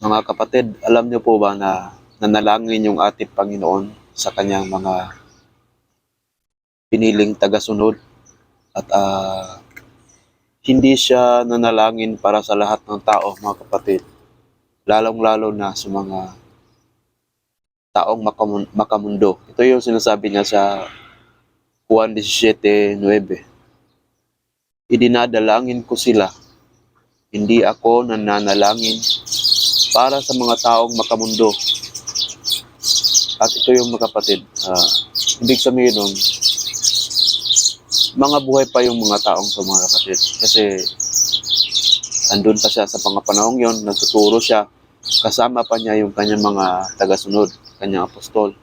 Mga kapatid, alam niyo po ba na nanalangin yung ating Panginoon sa kanyang mga piniling tagasunod at ah, hindi siya nanalangin para sa lahat ng tao, mga kapatid. Lalong-lalo na sa mga taong makamun- makamundo. Ito yung sinasabi niya sa Juan 17.9. Idinadalangin ko sila, hindi ako nananalangin para sa mga taong makamundo. At ito yung mga kapatid, ah, ibig sabihin nun, mga buhay pa yung mga taong to mga kapatid. Kasi andun pa siya sa mga panahong yon, nagtuturo siya. Kasama pa niya yung kanyang mga tagasunod, kanyang apostol.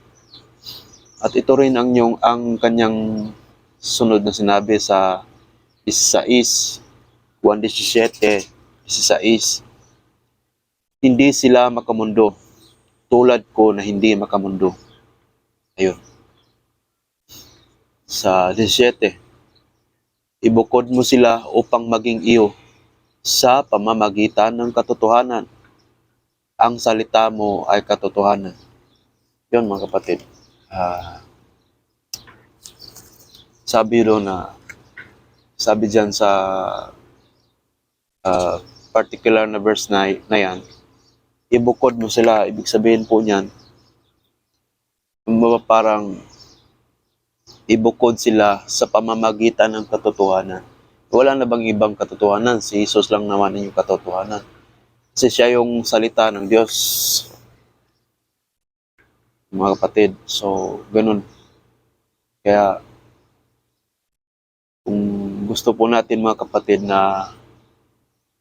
At ito rin ang yung ang kanyang sunod na sinabi sa 16, 1.17, 16. Hindi sila makamundo tulad ko na hindi makamundo. Ayun. Sa 17, ibukod mo sila upang maging iyo sa pamamagitan ng katotohanan. Ang salita mo ay katotohanan. Yun mga kapatid. Ah, sabi doon na sabi diyan sa ah, particular na verse na, na yan, ibukod mo sila. Ibig sabihin po niyan, parang ibukod sila sa pamamagitan ng katotohanan. Wala na bang ibang katotohanan? Si Jesus lang naman yung katotohanan. Kasi siya yung salita ng Diyos. Mga kapatid. So, ganun. Kaya, kung gusto po natin mga kapatid na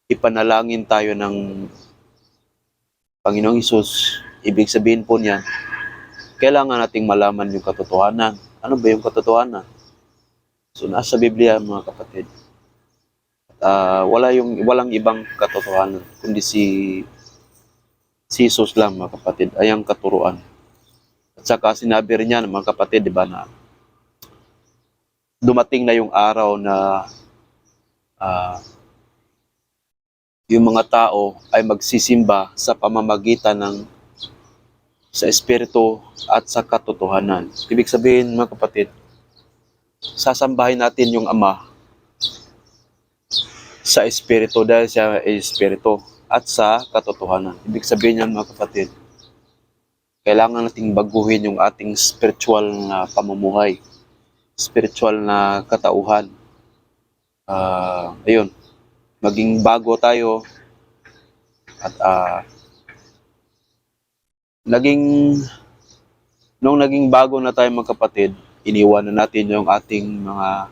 ipanalangin tayo ng Panginoong Isus, ibig sabihin po niyan, kailangan nating malaman yung katotohanan. Ano ba yung katotohanan? So nasa Biblia mga kapatid. Ah, wala yung walang ibang katotohanan kundi si si Jesus lang mga kapatid ay ang katuruan. At saka sinabi rin niya mga kapatid, di ba na dumating na yung araw na ah, yung mga tao ay magsisimba sa pamamagitan ng sa espiritu at sa katotohanan. Ibig sabihin mga kapatid, sasambahin natin yung Ama sa espiritu dahil siya ay espiritu at sa katotohanan. Ibig sabihin niyan mga kapatid, kailangan nating baguhin yung ating spiritual na pamumuhay, spiritual na katauhan. Ah, ayun, maging bago tayo at ah, naging nung naging bago na tayo mga kapatid, iniwan na natin yung ating mga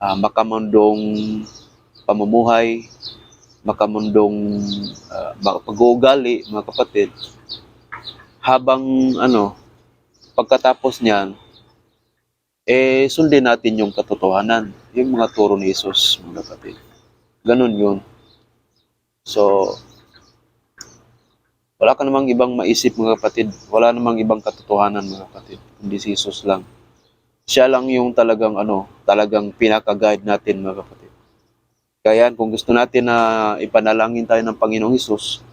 ah, makamundong pamumuhay, makamundong uh, pag-uugali mga kapatid. Habang ano, pagkatapos niyan, eh sundin natin yung katotohanan, yung mga turo ni Jesus mga kapatid. Ganun yun. So, wala ka namang ibang maisip mga kapatid. Wala namang ibang katotohanan mga kapatid. Kundi si Jesus lang. Siya lang yung talagang ano, talagang pinaka-guide natin mga kapatid. Kaya kung gusto natin na ipanalangin tayo ng Panginoong Jesus,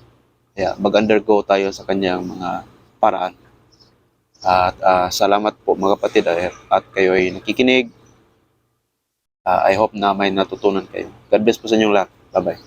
kaya mag-undergo tayo sa kanyang mga paraan. At ah, salamat po mga kapatid ah, at kayo ay nakikinig. Ah, I hope na may natutunan kayo. God bless po sa inyong lahat. Bye-bye.